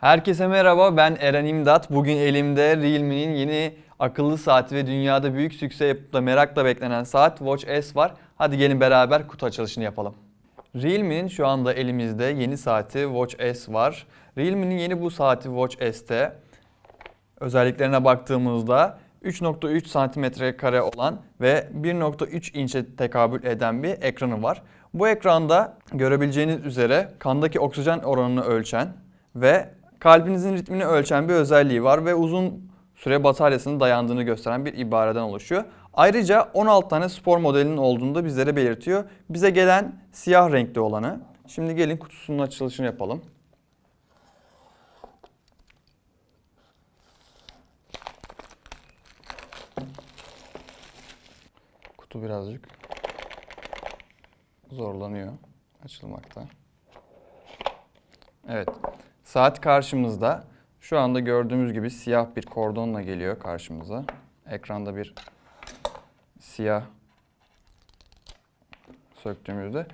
Herkese merhaba ben Eren İmdat. Bugün elimde Realme'nin yeni akıllı saati ve dünyada büyük sükse yapıp da merakla beklenen saat Watch S var. Hadi gelin beraber kutu açılışını yapalım. Realme'nin şu anda elimizde yeni saati Watch S var. Realme'nin yeni bu saati Watch S'te özelliklerine baktığımızda 3.3 santimetre kare olan ve 1.3 inçe tekabül eden bir ekranı var. Bu ekranda görebileceğiniz üzere kandaki oksijen oranını ölçen ve kalbinizin ritmini ölçen bir özelliği var ve uzun süre bataryasının dayandığını gösteren bir ibareden oluşuyor. Ayrıca 16 tane spor modelinin olduğunu da bizlere belirtiyor. Bize gelen siyah renkli olanı. Şimdi gelin kutusunun açılışını yapalım. Kutu birazcık zorlanıyor açılmakta. Evet. Saat karşımızda. Şu anda gördüğümüz gibi siyah bir kordonla geliyor karşımıza. Ekranda bir siyah söktüğümüzde.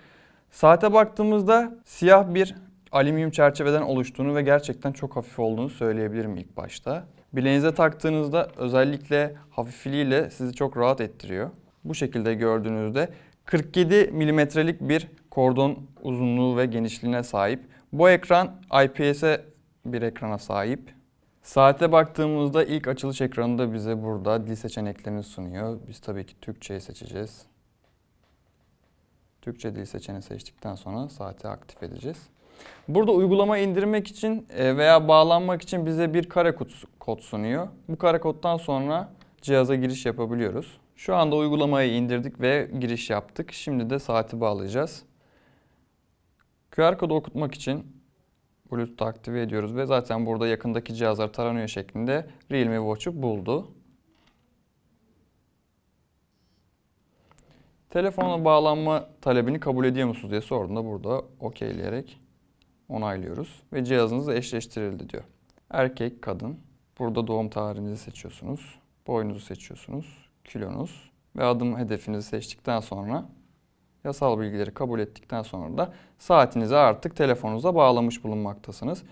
Saate baktığımızda siyah bir alüminyum çerçeveden oluştuğunu ve gerçekten çok hafif olduğunu söyleyebilirim ilk başta. Bileğinize taktığınızda özellikle hafifliğiyle sizi çok rahat ettiriyor. Bu şekilde gördüğünüzde 47 milimetrelik bir kordon uzunluğu ve genişliğine sahip. Bu ekran IPS'e bir ekrana sahip. Saate baktığımızda ilk açılış ekranında bize burada dil seçeneklerini sunuyor. Biz tabii ki Türkçeyi seçeceğiz. Türkçe dil seçeneği seçtikten sonra saati aktif edeceğiz. Burada uygulama indirmek için e, veya bağlanmak için bize bir kare kod sunuyor. Bu kare koddan sonra cihaza giriş yapabiliyoruz. Şu anda uygulamayı indirdik ve giriş yaptık. Şimdi de saati bağlayacağız. QR kodu okutmak için Bluetooth aktive ediyoruz ve zaten burada yakındaki cihazlar taranıyor şeklinde Realme Watch'u buldu. Telefona bağlanma talebini kabul ediyor musunuz diye sorduğunda burada okeyleyerek onaylıyoruz ve cihazınız eşleştirildi diyor. Erkek, kadın. Burada doğum tarihinizi seçiyorsunuz. Boyunuzu seçiyorsunuz. Kilonuz ve adım hedefinizi seçtikten sonra yasal bilgileri kabul ettikten sonra da saatinizi artık telefonunuza bağlamış bulunmaktasınız.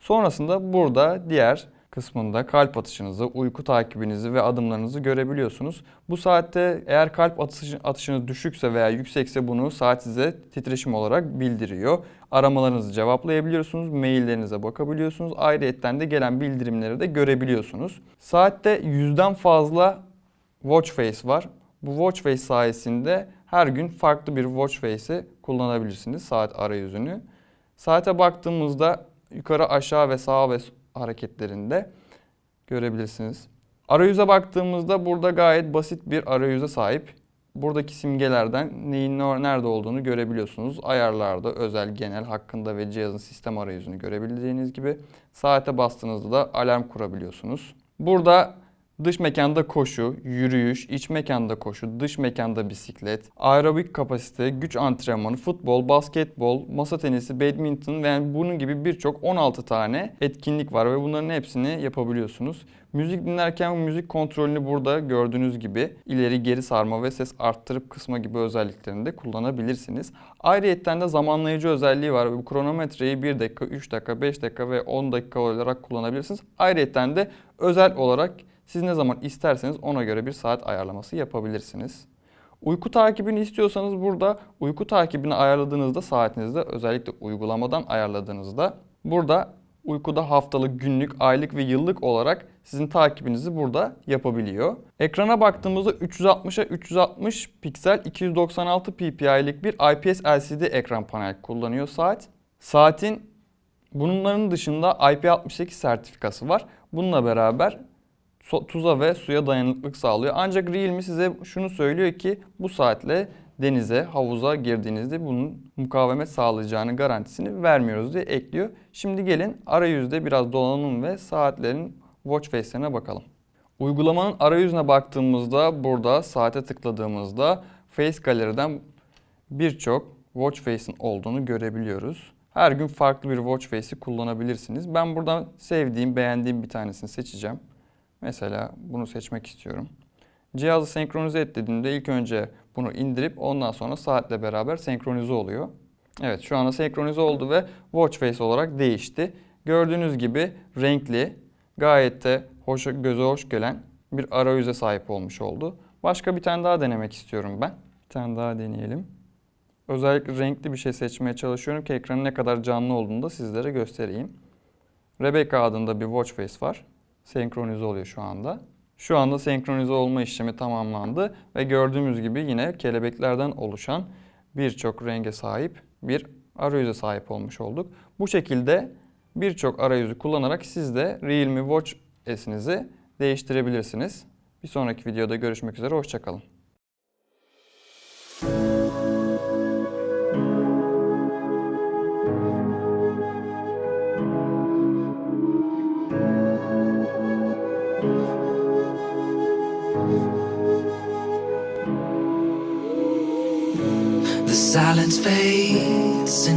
Sonrasında burada diğer kısmında kalp atışınızı, uyku takibinizi ve adımlarınızı görebiliyorsunuz. Bu saatte eğer kalp atışı, atışınız düşükse veya yüksekse bunu saat size titreşim olarak bildiriyor. Aramalarınızı cevaplayabiliyorsunuz, maillerinize bakabiliyorsunuz. Ayrıyetten de gelen bildirimleri de görebiliyorsunuz. Saatte yüzden fazla watch face var. Bu watch face sayesinde her gün farklı bir watch face'i kullanabilirsiniz saat arayüzünü. Saate baktığımızda yukarı aşağı ve sağa ve hareketlerinde görebilirsiniz. Arayüze baktığımızda burada gayet basit bir arayüze sahip. Buradaki simgelerden neyin nerede olduğunu görebiliyorsunuz. Ayarlarda özel, genel hakkında ve cihazın sistem arayüzünü görebildiğiniz gibi saate bastığınızda da alarm kurabiliyorsunuz. Burada Dış mekanda koşu, yürüyüş, iç mekanda koşu, dış mekanda bisiklet, aerobik kapasite, güç antrenmanı, futbol, basketbol, masa tenisi, badminton ve yani bunun gibi birçok 16 tane etkinlik var ve bunların hepsini yapabiliyorsunuz. Müzik dinlerken müzik kontrolünü burada gördüğünüz gibi ileri geri sarma ve ses arttırıp kısma gibi özelliklerini de kullanabilirsiniz. Ayrıyetten de zamanlayıcı özelliği var bu kronometreyi 1 dakika, 3 dakika, 5 dakika ve 10 dakika olarak kullanabilirsiniz. Ayrıyetten de özel olarak siz ne zaman isterseniz ona göre bir saat ayarlaması yapabilirsiniz. Uyku takibini istiyorsanız burada uyku takibini ayarladığınızda saatinizde özellikle uygulamadan ayarladığınızda burada uykuda haftalık, günlük, aylık ve yıllık olarak sizin takibinizi burada yapabiliyor. Ekrana baktığımızda 360'a 360 piksel 296 ppi'lik bir IPS LCD ekran panel kullanıyor saat. Saatin bunların dışında IP68 sertifikası var. Bununla beraber tuza ve suya dayanıklılık sağlıyor. Ancak Realme size şunu söylüyor ki bu saatle denize, havuza girdiğinizde bunun mukavemet sağlayacağını garantisini vermiyoruz diye ekliyor. Şimdi gelin arayüzde biraz dolanalım ve saatlerin watch face'lerine bakalım. Uygulamanın arayüzüne baktığımızda burada saate tıkladığımızda Face Gallery'den birçok watch face'in olduğunu görebiliyoruz. Her gün farklı bir watch face'i kullanabilirsiniz. Ben buradan sevdiğim, beğendiğim bir tanesini seçeceğim. Mesela bunu seçmek istiyorum. Cihazı senkronize et dediğimde ilk önce bunu indirip ondan sonra saatle beraber senkronize oluyor. Evet şu anda senkronize oldu ve watch face olarak değişti. Gördüğünüz gibi renkli, gayet de hoş, göze hoş gelen bir arayüze sahip olmuş oldu. Başka bir tane daha denemek istiyorum ben. Bir tane daha deneyelim. Özellikle renkli bir şey seçmeye çalışıyorum ki ekranın ne kadar canlı olduğunu da sizlere göstereyim. Rebecca adında bir watch face var. Senkronize oluyor şu anda. Şu anda senkronize olma işlemi tamamlandı ve gördüğümüz gibi yine kelebeklerden oluşan birçok renge sahip bir arayüze sahip olmuş olduk. Bu şekilde birçok arayüzü kullanarak siz de Realme Watch S'inizi değiştirebilirsiniz. Bir sonraki videoda görüşmek üzere, hoşçakalın. Silence fades into